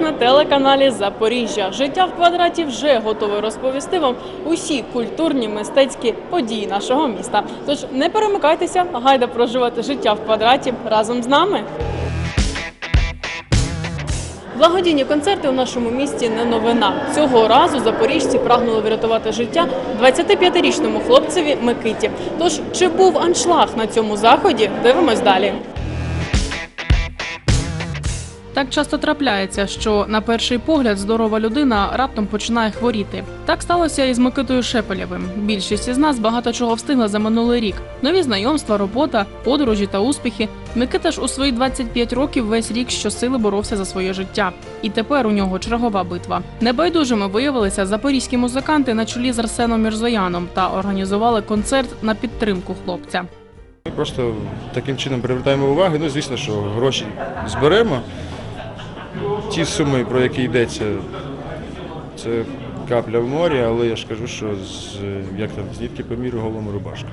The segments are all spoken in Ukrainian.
На телеканалі Запоріжжя. Життя в квадраті вже готове розповісти вам усі культурні мистецькі події нашого міста. Тож не перемикайтеся, гайда проживати життя в квадраті разом з нами. Благодійні концерти у нашому місті не новина. Цього разу запоріжці прагнули врятувати життя 25-річному хлопцеві Микиті. Тож чи був аншлаг на цьому заході? Дивимось далі. Так часто трапляється, що на перший погляд здорова людина раптом починає хворіти. Так сталося і з Микитою Шепелєвим. Більшість із нас багато чого встигла за минулий рік: нові знайомства, робота, подорожі та успіхи. Микита ж у свої 25 років весь рік щосили боровся за своє життя. І тепер у нього чергова битва. Небайдужими виявилися запорізькі музиканти на чолі з Арсеном Мірзояном та організували концерт на підтримку хлопця. Ми просто таким чином привертаємо увагу. Ну, звісно, що гроші зберемо. Ті суми, про які йдеться, це капля в морі, але я ж кажу, що з як там з нітки по міру голому рубашка.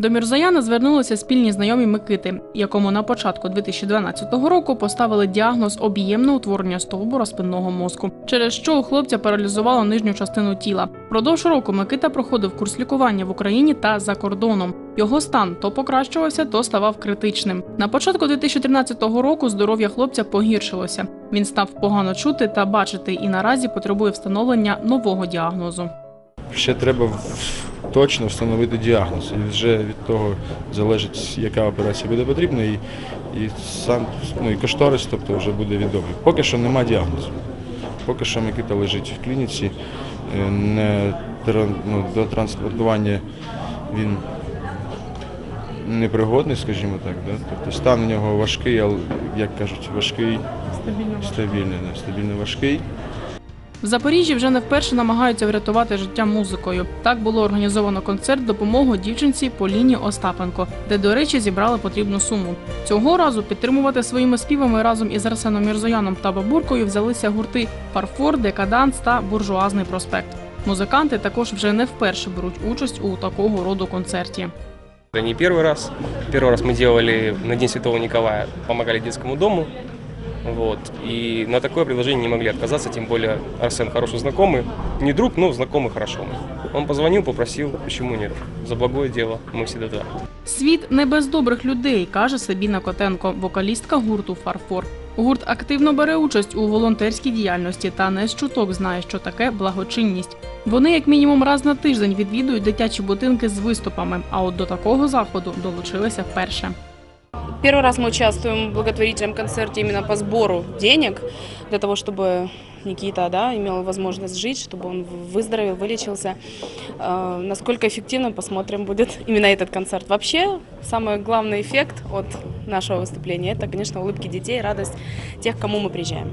До Мірзояна звернулися спільні знайомі Микити, якому на початку 2012 року поставили діагноз об'ємне утворення стовбура спинного мозку, через що у хлопця паралізувало нижню частину тіла. Продовж року Микита проходив курс лікування в Україні та за кордоном. Його стан то покращувався, то ставав критичним. На початку 2013 року здоров'я хлопця погіршилося. Він став погано чути та бачити і наразі потребує встановлення нового діагнозу. Ще треба точно встановити діагноз. І вже від того залежить, яка операція буде потрібна, і, і сам ну, і кошторис, тобто вже буде відомий. Поки що нема діагнозу. Поки що Микита лежить в клініці, е, не ну, до транспортування він непригодний, скажімо так. Да? Тобто стан у нього важкий, але як кажуть, важкий, стабільний, да, стабільно важкий. В Запоріжжі вже не вперше намагаються врятувати життя музикою. Так було організовано концерт допомогу дівчинці Поліні Остапенко, де, до речі, зібрали потрібну суму. Цього разу підтримувати своїми співами разом із Арсеном Мірзояном та Бабуркою взялися гурти Фарфор, Декаданс та Буржуазний проспект. Музиканти також вже не вперше беруть участь у такого роду концерті. Это не первый раз. Первый раз мы делали на День Святого Николая, помогали детскому дому. Вот. И на такое предложение не могли отказаться, тем более Арсен хороший знакомый. Не друг, но знакомый хорошо. Он позвонил, попросил, почему нет. За благое дело мы всегда за. Світ не без добрих людей, каже Сабіна Котенко, вокалістка гурту Фарфор. Гурт активно бере участь у волонтерській діяльності та не з чуток знає, що таке благочинність. Вони як мінімум раз на тиждень відвідують дитячі будинки з виступами. А от до такого заходу долучилися вперше. Первый раз мы участвуем в благотворительном концерте именно по сбору денег, для того, чтобы Никита да, имел возможность жить, чтобы он выздоровел, вылечился. Э, Насколько эффективно, посмотрим, будет именно этот концерт. Вообще, самый главный эффект от нашего выступления – это, конечно, улыбки детей, радость тех, к кому мы приезжаем.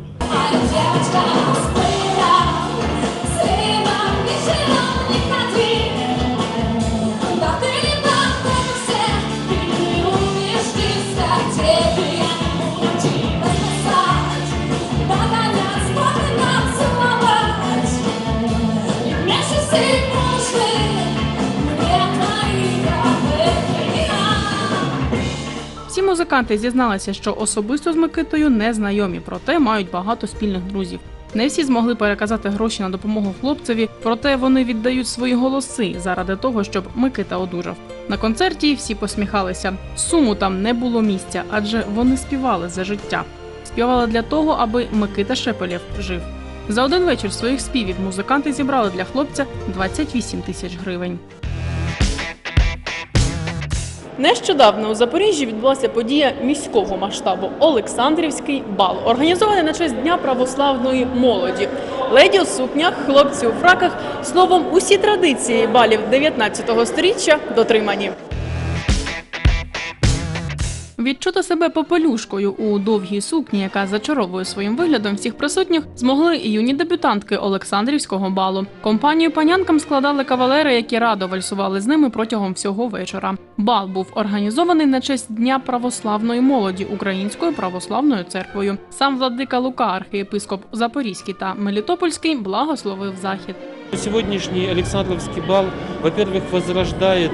Музиканти зізналися, що особисто з Микитою не знайомі, проте мають багато спільних друзів. Не всі змогли переказати гроші на допомогу хлопцеві, проте вони віддають свої голоси заради того, щоб Микита одужав. На концерті всі посміхалися. Суму там не було місця, адже вони співали за життя. Співали для того, аби Микита Шепелєв жив. За один вечір своїх співів музиканти зібрали для хлопця 28 тисяч гривень. Нещодавно у Запоріжжі відбулася подія міського масштабу Олександрівський бал, організований на честь Дня православної молоді. Леді у сукнях, хлопці у фраках. Словом, усі традиції балів 19-го століття дотримані. Відчути себе попелюшкою у довгій сукні, яка зачаровує своїм виглядом всіх присутніх, змогли і юні дебютантки Олександрівського балу. Компанію панянкам складали кавалери, які радо вальсували з ними протягом всього вечора. Бал був організований на честь Дня православної молоді Українською православною церквою. Сам владика Лука, архієпископ Запорізький та Мелітопольський, благословив захід. Сегодняшний Александровский бал, во-первых, возрождает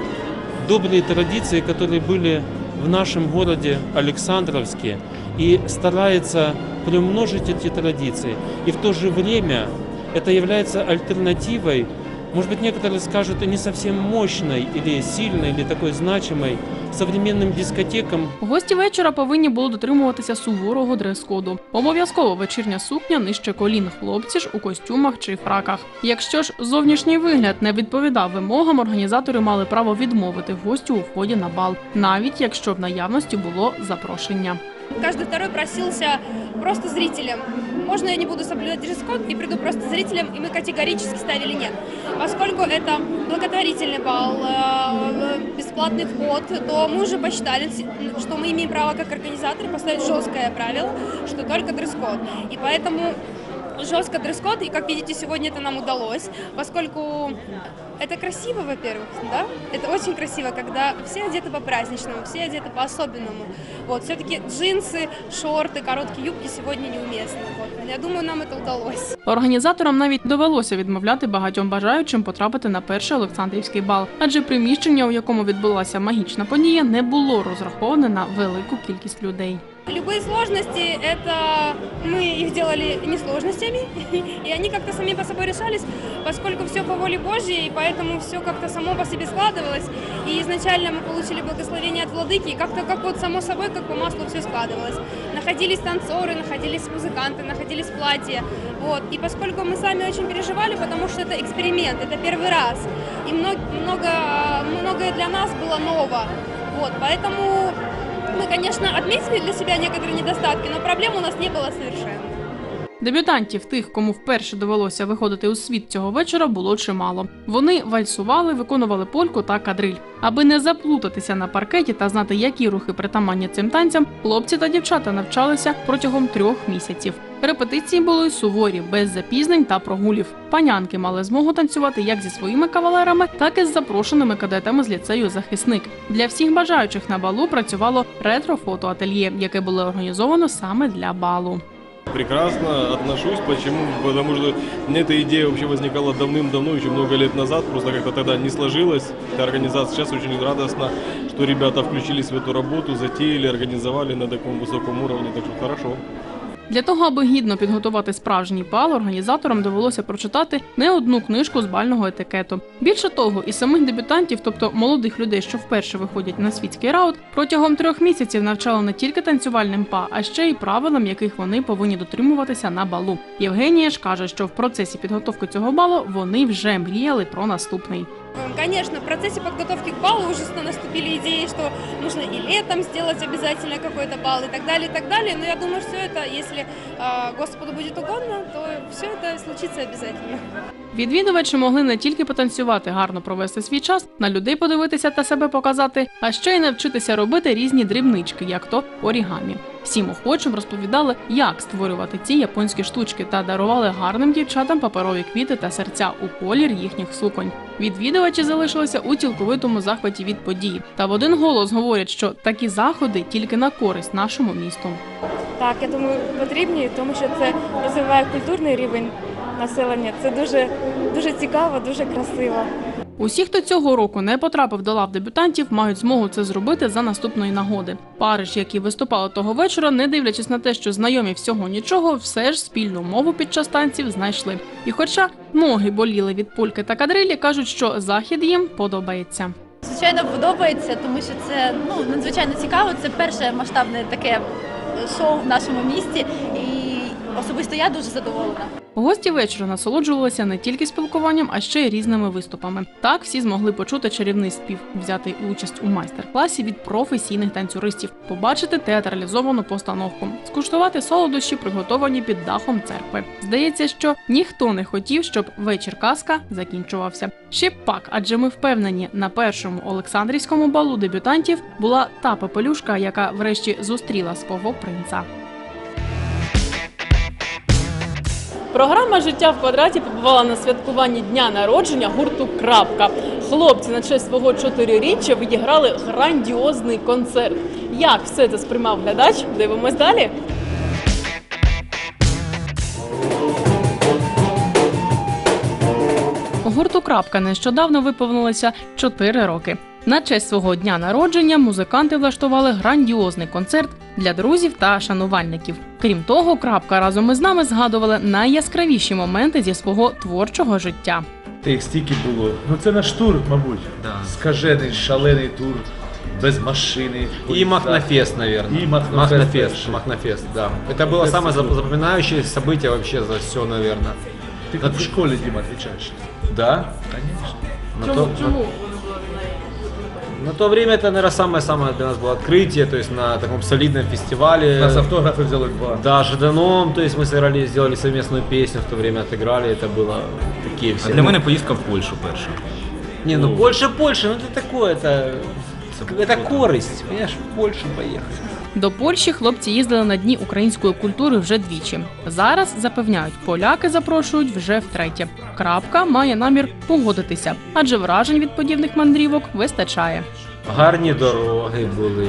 добрые традиции, которые были в нашем городе Александровске, и старается приумножить эти традиции. И в то же время это является альтернативой, может быть, некоторые скажут, и не совсем мощной или сильной, или такой значимой современным дискотекам, Гості вечора повинні були дотримуватися суворого дрес-коду. Обов'язково вечірня сукня нижче колін, хлопці ж у костюмах чи фраках. Якщо ж зовнішній вигляд не відповідав вимогам, організатори мали право відмовити гостю у вході на бал, навіть якщо в наявності було запрошення. Каждый второй просился просто зрителям. Можно я не буду соблюдать дресс-код и приду просто зрителям, и мы категорически ставили нет. Поскольку это благотворительный бал, э, бесплатный вход, то мы уже посчитали, что мы имеем право как организаторы поставить жесткое правило, что только дресс-код. И поэтому жестко дресс-код, и как видите, сегодня это нам удалось, поскольку это красиво, во-первых, да? Это очень красиво, когда все одеты по-праздничному, все одеты по-особенному. Вот, все-таки джинсы, шорты, короткие юбки сегодня неуместны. Вот. Я думаю, нам это удалось. Організаторам навіть довелося відмовляти багатьом бажаючим потрапити на перший Олександрівський бал, адже приміщення, у якому відбулася магічна подія, не було розраховане на велику кількість людей. Любые сложности, это мы их делали не сложностями, и они как-то сами по собой решались, поскольку все по воле Божьей, и поэтому все как-то само по себе складывалось. И изначально мы получили благословение от владыки, и как-то как вот само собой, как по маслу все складывалось. Находились танцоры, находились музыканты, находились платья. Вот. И поскольку мы сами очень переживали, потому что это эксперимент, это первый раз, и много, много, многое для нас было ново. Вот. Поэтому мы, конечно, отметили для себя некоторые недостатки, но проблем у нас не было совершенно. Дебютантів, тих, кому вперше довелося виходити у світ цього вечора, було чимало. Вони вальсували, виконували польку та кадриль. Аби не заплутатися на паркеті та знати, які рухи притаманні цим танцям, хлопці та дівчата навчалися протягом трьох місяців. Репетиції були суворі, без запізнень та прогулів. Панянки мали змогу танцювати як зі своїми кавалерами, так і з запрошеними кадетами з ліцею захисник. Для всіх бажаючих на балу працювало ретро-фотоательє, яке було організовано саме для балу. прекрасно отношусь. Почему? Потому что мне эта идея вообще возникала давным-давно, еще много лет назад. Просто как-то тогда не сложилось. Эта организация сейчас очень радостно, что ребята включились в эту работу, затеяли, организовали на таком высоком уровне. Так что хорошо. Для того, аби гідно підготувати справжній бал, організаторам довелося прочитати не одну книжку з бального етикету. Більше того, і самих дебютантів, тобто молодих людей, що вперше виходять на світський раут, протягом трьох місяців навчали не тільки танцювальним па, а ще й правилам, яких вони повинні дотримуватися на балу. Євгенія ж каже, що в процесі підготовки цього балу вони вже мріяли про наступний. Э, Конечно, в процессе подготовки к балу уже наступили идеи, что нужно и летом сделать обязательно какой-то бал и так далее, и так далее. Но я думаю, все это, если э, Господу будет угодно, то все это случится обязательно. Відвідувачі могли не тільки потанцювати, гарно провести свій час, на людей подивитися та себе показати, а ще й навчитися робити різні дрібнички, як то орігамі. Всім охочим розповідали, як створювати ці японські штучки, та дарували гарним дівчатам паперові квіти та серця у колір їхніх суконь. Відвідувачі залишилися у цілковитому захваті від події. Та в один голос говорять, що такі заходи тільки на користь нашому місту. Так, я думаю, потрібні, тому що це розвиває культурний рівень населення. Це дуже, дуже цікаво, дуже красиво. Усі, хто цього року не потрапив до лав дебютантів, мають змогу це зробити за наступної нагоди. Пари ж, які виступали того вечора, не дивлячись на те, що знайомі всього нічого, все ж спільну мову під час танців знайшли. І хоча ноги боліли від польки та кадрилі, кажуть, що захід їм подобається. Звичайно, подобається, тому що це ну надзвичайно цікаво. Це перше масштабне таке шоу в нашому місті, і особисто я дуже задоволена. Гості вечора насолоджувалися не тільки спілкуванням, а ще й різними виступами. Так всі змогли почути чарівний спів, взяти участь у майстер-класі від професійних танцюристів, побачити театралізовану постановку, скуштувати солодощі, приготовані під дахом церкви. Здається, що ніхто не хотів, щоб вечір казка закінчувався. Ще пак, адже ми впевнені, на першому Олександрівському балу дебютантів була та попелюшка, яка врешті зустріла свого принца. Програма Життя в квадраті побувала на святкуванні дня народження гурту Крапка. Хлопці на честь свого чотириріччя відіграли грандіозний концерт. Як все це сприймав глядач? Дивимось далі. Гурту Крапка нещодавно виповнилося 4 роки. На честь свого дня народження музиканти влаштували грандіозний концерт для друзів та шанувальників. Крім того, крапка разом із нами згадували найяскравіші моменти зі свого творчого життя. Та їх стільки було. Ну це наш тур, мабуть. Скажений, шалений тур, без машини. И Махнафест, наверное. И Махнафест Махнафест, перший. Махнафест, да. Это было Это самое круто. запоминающее событие вообще за все, наверное. Ти як в школі, Діма, відповідаєш. Да? Конечно. На то, на- на то время это, наверное, самое-самое для нас было открытие, то есть на таком солидном фестивале. Нас автографи взяли два. Да, Жданом, то есть мы сыграли, сделали совместную песню, в то время отыграли, это было такие все. А для мене поїздка в Польщу перша. Не, ну Польша, Польша, ну это такое, это, это корость, понимаешь, в Польшу поехать. До Польщі хлопці їздили на дні української культури вже двічі. Зараз запевняють, поляки запрошують вже втретє. Крапка має намір погодитися, адже вражень від подібних мандрівок вистачає. Гарні дороги були.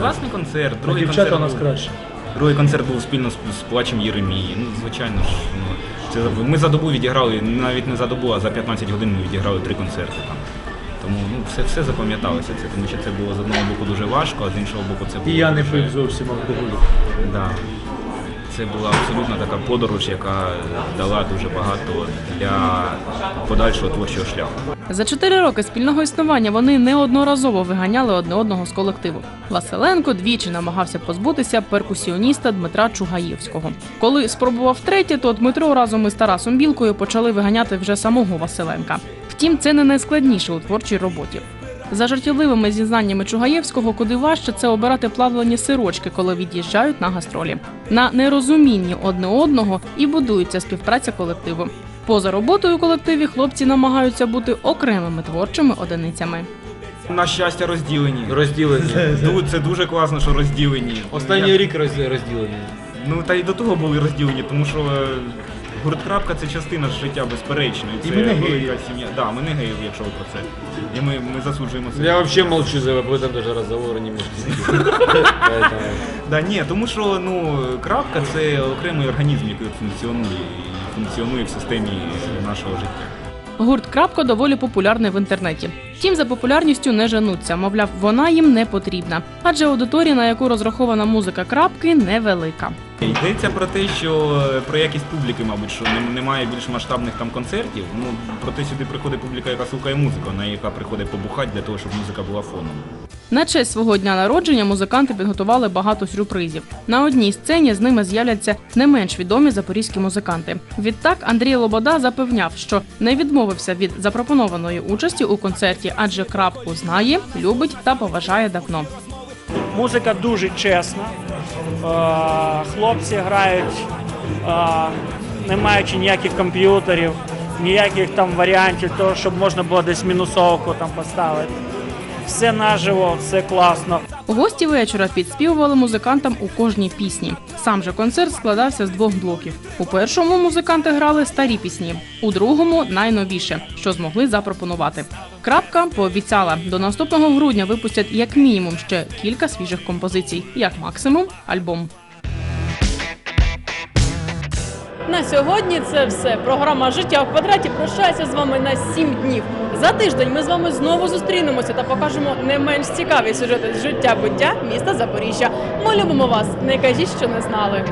Класний концерт, другий Дівчата концерт у нас був- краще. Другий концерт був спільно з, з плачем Єремії. Ну, звичайно ж, ну, це, за- ми за добу відіграли, навіть не за добу, а за 15 годин ми відіграли три концерти там. Тому ну, все, все запам'яталося це, тому що це було з одного боку дуже важко, а з іншого боку це було. І я не дуже- пив зовсім алкоголю. Да. Це була абсолютно така подорож, яка дала дуже багато для подальшого творчого шляху. За чотири роки спільного існування вони неодноразово виганяли одне одного з колективу. Василенко двічі намагався позбутися перкусіоніста Дмитра Чугаєвського. Коли спробував третє, то Дмитро разом із Тарасом Білкою почали виганяти вже самого Василенка. Втім, це не найскладніше у творчій роботі. За жартівливими зізнаннями Чугаєвського, куди важче це обирати плавлені сирочки, коли від'їжджають на гастролі. На нерозумінні одне одного і будується співпраця колективу. Поза роботою у колективі хлопці намагаються бути окремими творчими одиницями. На щастя, розділені. Розділені. Це дуже класно, що розділені. Останній рік роз- розділені. Ну та й до того були розділені, тому що е, гурт крапка це частина життя безперечно. І І це ми не велика геї. сім'я. Да, ми не геї, якщо ви про це. І ми, ми засуджуємо це. Я вообще молчу за об этом даже разговора не. Поэтому... Да, ні, тому що ну крапка це окремий організм, який функціонує і функціонує в системі нашого життя. Гурт Крапко доволі популярний в інтернеті. Втім, за популярністю не женуться, мовляв, вона їм не потрібна, адже аудиторія, на яку розрахована музика крапки, невелика. Йдеться про те, що е, про якість публіки, мабуть, що немає більш масштабних там концертів. Ну проте сюди приходить публіка, яка слухає музику, а не яка приходить побухати для того, щоб музика була фоном. На честь свого дня народження музиканти підготували багато сюрпризів. На одній сцені з ними з'являться не менш відомі запорізькі музиканти. Відтак Андрій Лобода запевняв, що не відмовився від запропонованої участі у концерті, адже крапку знає, любить та поважає давно. Музика дуже чесна. Е, Хлопці грають, е, не маючи ніяких комп'ютерів, ніяких там варіантів, того, щоб можна було десь мінусовку там поставити. Все наживо, все класно. Гості вечора підспівували музикантам у кожній пісні. Сам же концерт складався з двох блоків. У першому музиканти грали старі пісні, у другому найновіше, що змогли запропонувати. Крапка пообіцяла, до наступного грудня випустять як мінімум ще кілька свіжих композицій, як максимум альбом. На сьогодні це все. Програма Життя в квадраті прощається з вами на 7 днів. За тиждень ми з вами знову зустрінемося та покажемо не менш цікаві сюжети з життя буття міста Запоріжжя. Ми любимо вас. Не кажіть, що не знали.